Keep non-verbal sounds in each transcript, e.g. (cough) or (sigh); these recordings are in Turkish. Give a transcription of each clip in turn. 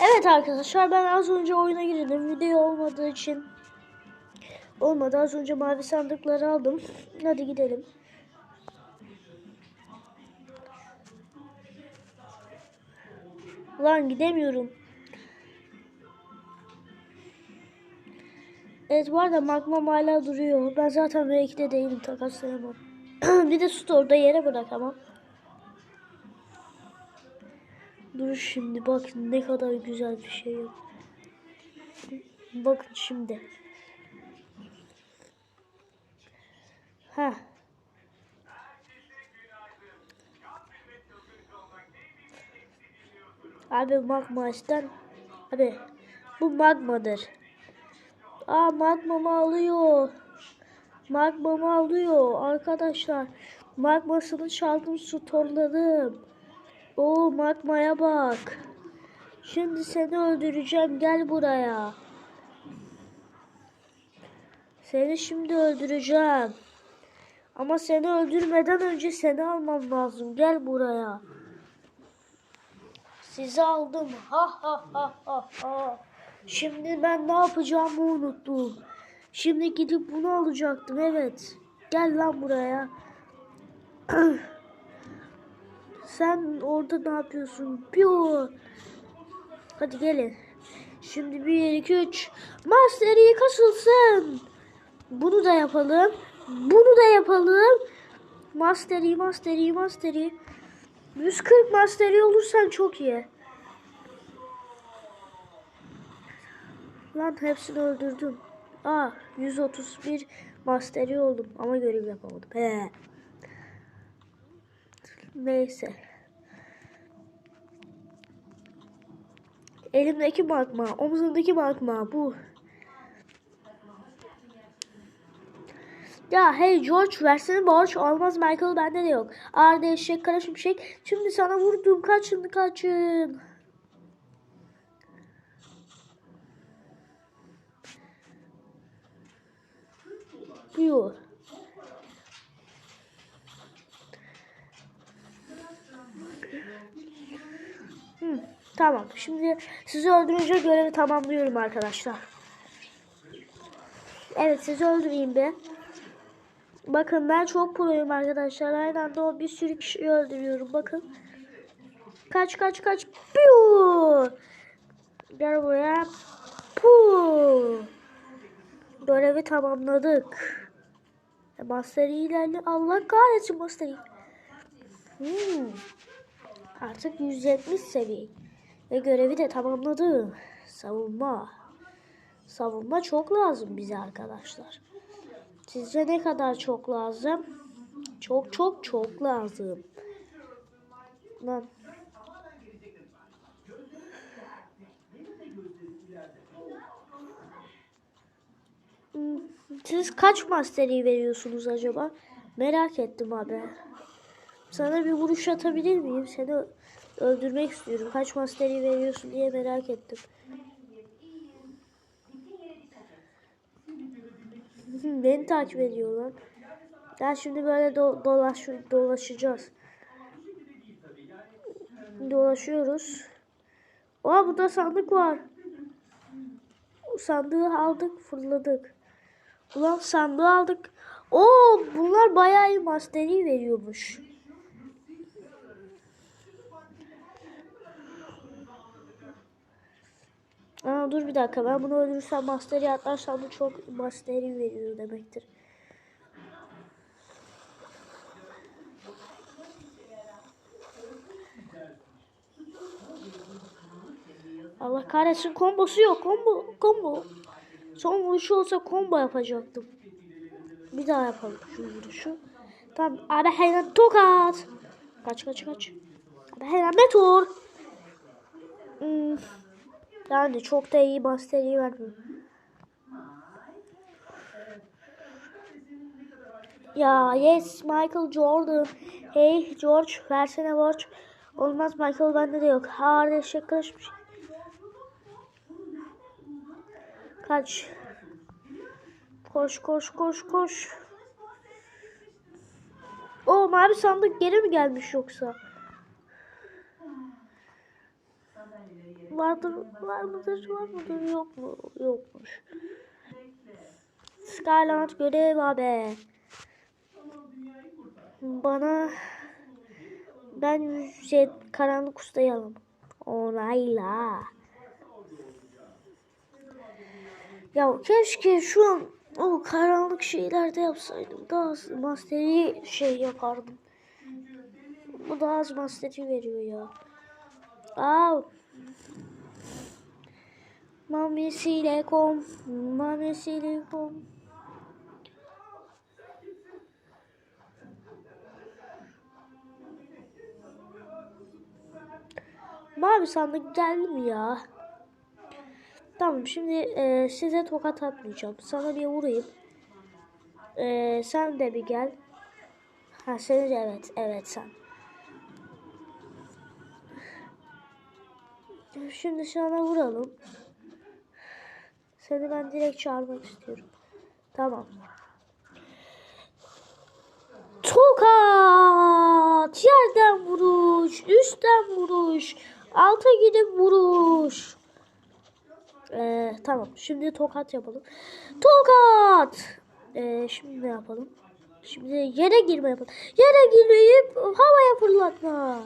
Evet arkadaşlar ben az önce oyuna girdim. Video olmadığı için olmadı. Az önce mavi sandıkları aldım. Hadi gidelim. Lan gidemiyorum. Evet bu arada magma hala duruyor. Ben zaten V2'de değilim takaslayamam. (clears throat) bir de store'da yere bırakamam. Dur şimdi bak ne kadar güzel bir şey yok. Bakın şimdi. Ha. Abi magma işte. Abi bu magmadır. Aa magmamı alıyor. Magmamı alıyor arkadaşlar. Magmasını çaldım store'ladım. Oo magmaya bak. Şimdi seni öldüreceğim. Gel buraya. Seni şimdi öldüreceğim. Ama seni öldürmeden önce seni almam lazım. Gel buraya. Sizi aldım. Ha ha ha ha ha. Şimdi ben ne yapacağımı unuttum. Şimdi gidip bunu alacaktım. Evet. Gel lan buraya. (clears throat) Sen orada ne yapıyorsun? Piyo. Hadi gelin. Şimdi 1 2 3. Master iyi kasılsın. Bunu da yapalım. Bunu da yapalım. Master iyi, Master iyi, Master iyi. 140 Master iyi olursan çok iyi. Lan hepsini öldürdüm. Aa 131 Master iyi oldum ama görev yapamadım. He. Neyse. Elimdeki magma, omzumdaki magma bu. Ya hey George versene borç olmaz Michael bende de yok. Arda eşek kara şimşek. Şimdi sana vurdum kaçın kaçın. Diyor. Tamam. Şimdi sizi öldürünce görevi tamamlıyorum arkadaşlar. Evet sizi öldüreyim be. Bakın ben çok proyum arkadaşlar. Aynı anda o bir sürü kişiyi öldürüyorum. Bakın. Kaç kaç kaç. Piu. Gel buraya. Pu. Görevi tamamladık. E, Master Yi ilerle. Allah kahretsin Master. Hmm. Artık 170 seviye. Ve görevi de tamamladım. Savunma. Savunma çok lazım bize arkadaşlar. Sizce ne kadar çok lazım? Çok çok çok lazım. Lan. Hmm, Siz kaç masteri veriyorsunuz acaba? Merak ettim abi. Sana bir vuruş atabilir miyim? Seni öldürmek istiyorum. Kaç masteri veriyorsun diye merak ettim. (laughs) Beni takip ediyor lan. Ya şimdi böyle do dolaş dolaşacağız. Dolaşıyoruz. Aa burada sandık var. Sandığı aldık fırladık. Ulan sandığı aldık. Oo bunlar bayağı iyi masteri veriyormuş. Dur bir dakika ben bunu öldürürsem masteri atlarsam bu çok masteri veriyor demektir. Allah kahretsin kombosu yok combo combo. Son vuruşu olsa combo yapacaktım. Bir daha yapalım şu vuruşu. Tamam abi hemen tokat. Kaç kaç kaç. Abi hemen meteor. Hmm. Yani çok da iyi masteri vermiyor. Ya yes Michael Jordan. Hey George versene borç. Olmaz Michael bende de yok. Harika eşek karışmış. Kaç. Koş koş koş koş. O mavi sandık geri mi gelmiş yoksa? Vardır, var mıdır, var mıdır, yok mu? Yokmuş. Skyland görev abi. Bana ben şey karanlık ustayalım. Onayla. Ya keşke şu an o karanlık şeylerde yapsaydım. Daha az masteri şey yapardım. Bu daha az masteri veriyor ya. Aa. Mamisiyle kom. Mamisiyle kom. Mavi sandık geldi mi ya? Tamam şimdi e, size tokat atmayacağım. Sana bir vurayım. E, sen de bir gel. Ha sen evet. Evet sen. Şimdi sana vuralım. Seni ben direkt çağırmak istiyorum. Tamam. Tokat! Yerden vuruş, üstten vuruş, alta gidip vuruş. Ee, tamam. Şimdi tokat yapalım. Tokat! Ee, şimdi ne yapalım? Şimdi yere girme yapalım. Yere girmeyip havaya fırlatma.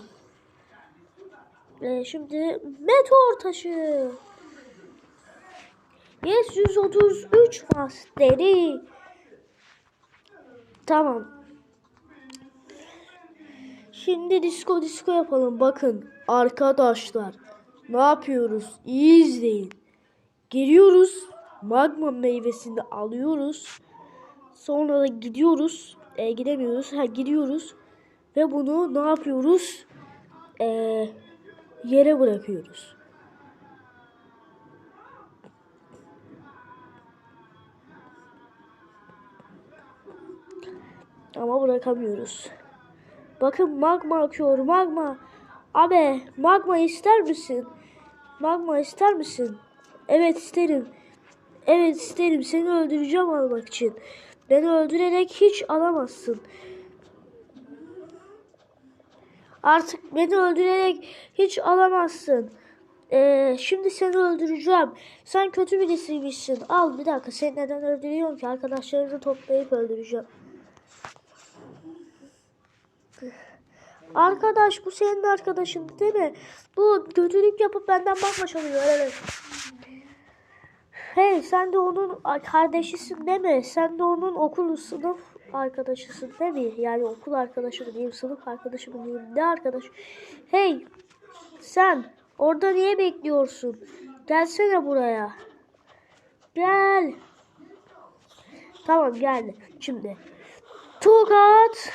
Ee, şimdi meteor taşı. Yes 133 masteri. Tamam. Şimdi disco disco yapalım. Bakın arkadaşlar. Ne yapıyoruz? İyi izleyin. Giriyoruz. Magma meyvesini alıyoruz. Sonra da gidiyoruz. E, gidemiyoruz. Ha gidiyoruz. Ve bunu ne yapıyoruz? E, yere bırakıyoruz. Ama bırakamıyoruz. Bakın magma akıyor magma. Abi magma ister misin? Magma ister misin? Evet isterim. Evet isterim. Seni öldüreceğim almak için. Beni öldürerek hiç alamazsın. Artık beni öldürerek hiç alamazsın. Ee, şimdi seni öldüreceğim. Sen kötü birisiymişsin. Al bir dakika. Seni neden öldürüyorum ki? Arkadaşlarını toplayıp öldüreceğim. Arkadaş bu senin arkadaşın değil mi? Bu kötülük yapıp benden bakma çalıyor evet. Hey sen de onun kardeşisin değil mi? Sen de onun okul sınıf arkadaşısın değil mi? Yani okul arkadaşı mı diyeyim, sınıf arkadaşı mı diyeyim, ne arkadaş? Hey sen orada niye bekliyorsun? Gelsene buraya. Gel. Tamam geldi. Şimdi tokat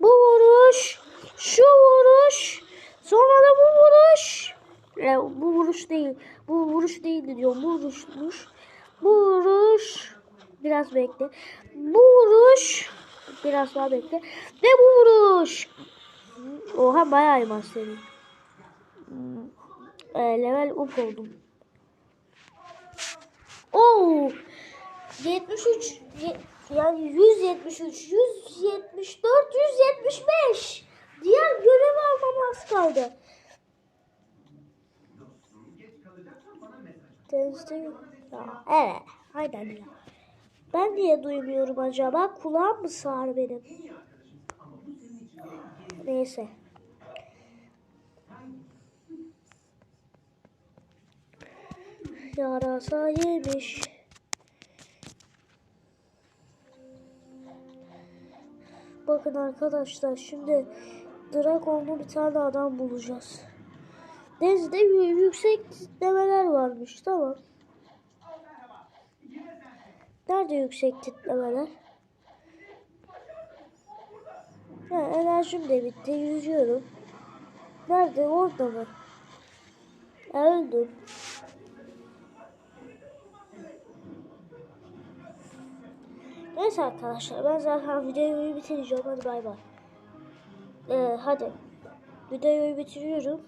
bu vuruş şu vuruş sonra da bu vuruş. E, bu vuruş değil bu vuruş değildi diyorum bu vuruşmuş bu vuruş. Biraz bekle. Bu vuruş biraz daha bekle. Ve bu vuruş? Oha bayağı iyi masteri e, level up oldum. Oo 73 ye- yani 173 174 175 diğer görev almam az kaldı. Denizde evet aynen ya. Ben niye duymuyorum acaba? Kulağım mı sağır benim? Neyse. Yarasa yemiş. Bakın arkadaşlar şimdi Dragon'lu bir tane adam bulacağız. Denizde yüksek titremeler varmış tamam. Nerede yüksek titremeler? Ha, enerjim de bitti yüzüyorum. Nerede orada mı? Öldüm. Neyse arkadaşlar ben zaten videoyu bitireceğim. Hadi bay bay. Ee, hadi. Videoyu bitiriyorum.